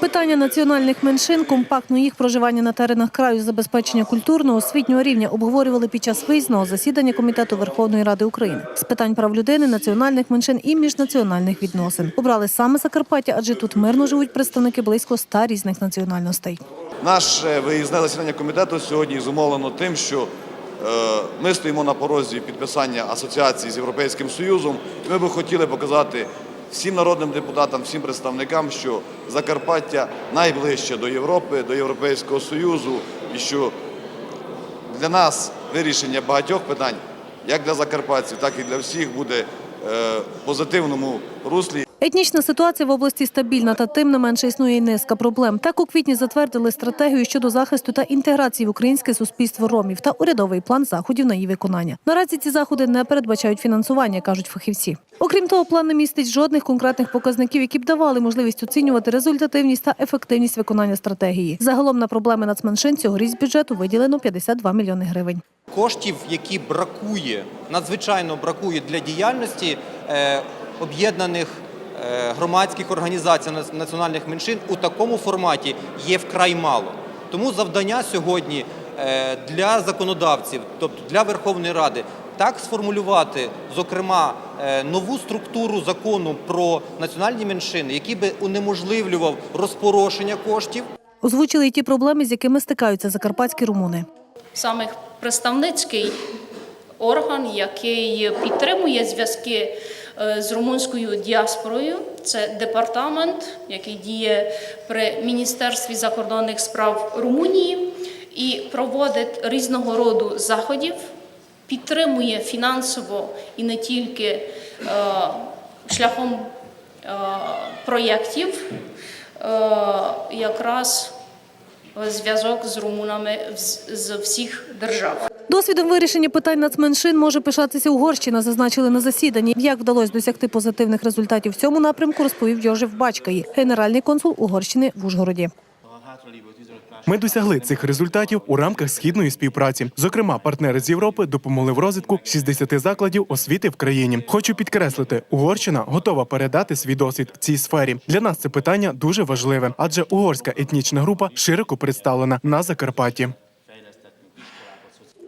Питання національних меншин, компактно їх проживання на теренах краю, забезпечення культурного освітнього рівня обговорювали під час виїзного засідання Комітету Верховної Ради України з питань прав людини, національних меншин і міжнаціональних відносин. Обрали саме Закарпаття, адже тут мирно живуть представники близько ста різних національностей. Наше виїзне засідання комітету сьогодні зумовлено тим, що е, ми стоїмо на порозі підписання асоціації з Європейським Союзом. Ми би хотіли показати всім народним депутатам, всім представникам, що Закарпаття найближче до Європи, до Європейського Союзу, і що для нас вирішення багатьох питань, як для закарпатців, так і для всіх, буде е, в позитивному руслі. Етнічна ситуація в області стабільна, та тим не менше існує низка проблем. Так у квітні затвердили стратегію щодо захисту та інтеграції в українське суспільство ромів та урядовий план заходів на її виконання. Наразі ці заходи не передбачають фінансування, кажуть фахівці. Окрім того, план не містить жодних конкретних показників, які б давали можливість оцінювати результативність та ефективність виконання стратегії. Загалом на проблеми нацменшин цьогоріч з бюджету виділено 52 мільйони гривень. коштів, які бракує, надзвичайно бракує для діяльності е, об'єднаних громадських організацій нац- національних меншин у такому форматі є вкрай мало. Тому завдання сьогодні е, для законодавців, тобто для Верховної Ради, так сформулювати, зокрема, е, нову структуру закону про національні меншини, який би унеможливлював розпорошення коштів. Озвучили й ті проблеми, з якими стикаються закарпатські румуни. саме представницький орган, який підтримує зв'язки е, з румунською діаспорою. Це департамент, який діє при Міністерстві закордонних справ Румунії і проводить різного роду заходів, підтримує фінансово і не тільки е, шляхом е, проєктів, якраз зв'язок з румунами з всіх держав. Досвідом вирішення питань нацменшин може пишатися Угорщина, зазначили на засіданні. Як вдалося досягти позитивних результатів в цьому напрямку, розповів Йожев Бачкаї, генеральний консул Угорщини в Ужгороді. Ми досягли цих результатів у рамках східної співпраці. Зокрема, партнери з Європи допомогли в розвитку 60 закладів освіти в країні. Хочу підкреслити, Угорщина готова передати свій досвід в цій сфері. Для нас це питання дуже важливе, адже угорська етнічна група широко представлена на Закарпатті.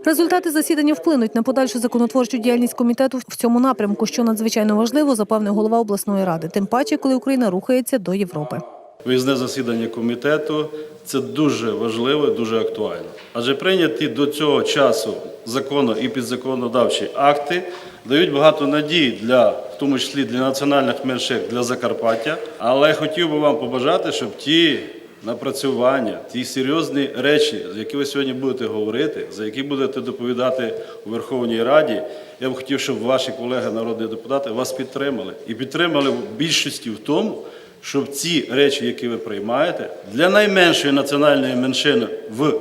Результати засідання вплинуть на подальшу законотворчу діяльність комітету в цьому напрямку, що надзвичайно важливо, запевнив голова обласної ради. Тим паче, коли Україна рухається до Європи. Виїзне засідання комітету це дуже важливо, і дуже актуально. Адже прийняті до цього часу закону і підзаконодавчі акти дають багато надій для, в тому числі для національних меншин, для Закарпаття. Але хотів би вам побажати, щоб ті напрацювання, ті серйозні речі, за які ви сьогодні будете говорити, за які будете доповідати у Верховній Раді, я б хотів, щоб ваші колеги, народні депутати, вас підтримали і підтримали в більшості в тому, щоб ці речі, які ви приймаєте, для найменшої національної меншини в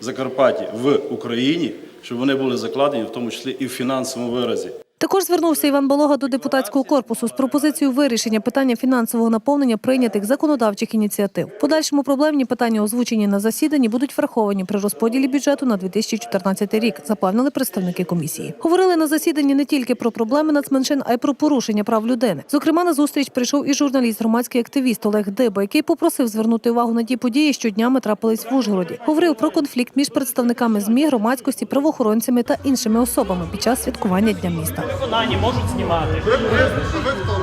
Закарпатті, в Україні, щоб вони були закладені, в тому числі і в фінансовому виразі. Також звернувся Іван Болога до депутатського корпусу з пропозицією вирішення питання фінансового наповнення прийнятих законодавчих ініціатив. Подальшому проблемні питання, озвучені на засіданні, будуть враховані при розподілі бюджету на 2014 рік, запевнили представники комісії. Говорили на засіданні не тільки про проблеми нацменшин, а й про порушення прав людини. Зокрема, на зустріч прийшов і журналіст, громадський активіст Олег Диба, який попросив звернути увагу на ті події, що днями трапились в Ужгороді. Говорив про конфлікт між представниками змі, громадськості, правоохоронцями та іншими особами під час святкування дня міста. Виконанні можуть знімати.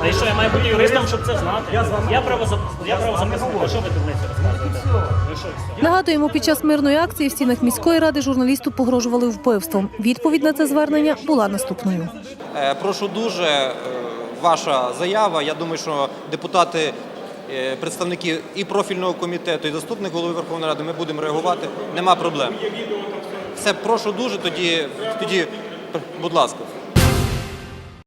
А і що, я маю бути юристом, щоб це знати? Я правозап... я правозаписник, а що ви дурниці розказуєте? Ви що? Нагадуємо, під час мирної акції в стінах міської ради журналісту погрожували вбивством. Відповідь на це звернення була наступною. Е, Прошу дуже, е, ваша заява. Я думаю, що депутати, е, представники і профільного комітету, і заступник голови Верховної Ради, ми будемо реагувати. Нема проблем. Все, прошу дуже, тоді, тоді, будь ласка.